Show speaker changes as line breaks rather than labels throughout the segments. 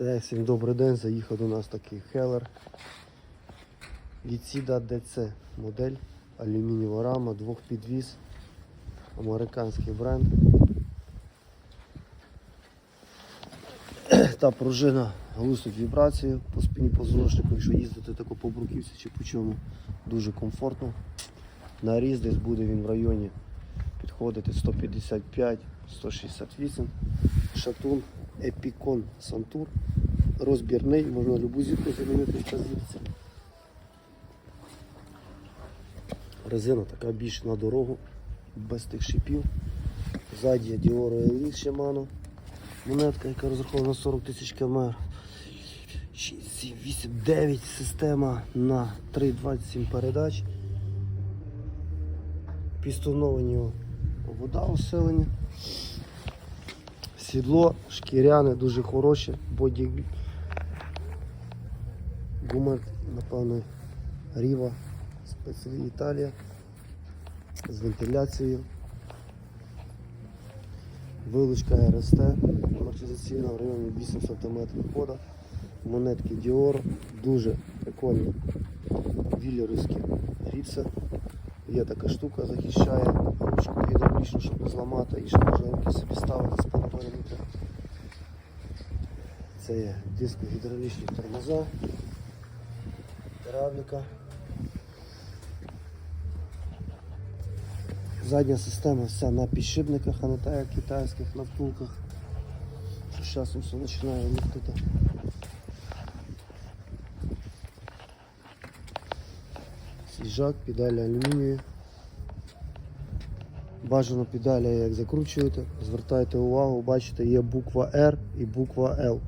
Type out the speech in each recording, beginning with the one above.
Так, всім добрий день. Заїхав до нас такий Хелер. Ліціда DC модель, алюмінієва рама, двохпідвіз, американський бренд. Та пружина глушить вібрацію по спині позвоночнику, якщо їздити тако по бруківці чи по чому, дуже комфортно. На різ десь буде він в районі підходити 155-168. Шатун Епікон Сантур. Розбірний, можна любу зірку замінити в зірці. Резина така більш на дорогу, без тих шипів. Ззаді Dior Elite Shimano. Монетка, яка розрахована на 40 тисяч км. 6, 7, 8, 9 система на 3,27 передач. Пістоновані вода усилені. Сідло шкіряне, дуже хороше, боді гума, напевно, Ріва, спеції Італія з вентиляцією. Вилучка РСТ, амортизаційна в районі 8 см хода. Монетки Dior, дуже прикольні вілерівські ріпси. Є така штука, захищає ручку гідравлічну, щоб не зламати і ще можна руки собі ставити спину перемити. Це є дискогідравлічні тормоза, гідравліка. Задня система вся на підшипниках, а не так як китайських на втулках. Що зараз все починає ліфтити. Свіжак, педалі алюмінієві. Бажано педалі, як закручуєте, звертайте увагу, бачите, є буква R і буква L.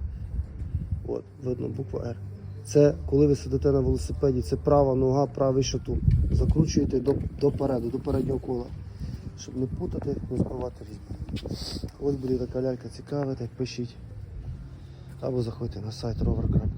От, видно, буква R. Це коли ви сидите на велосипеді, це права нога, правий шатун. Закручуєте до, допереду, до переднього кола. Щоб не путати, не збивати різьбу. Ось буде така лялька цікава, так пишіть. Або заходьте на сайт rover.com.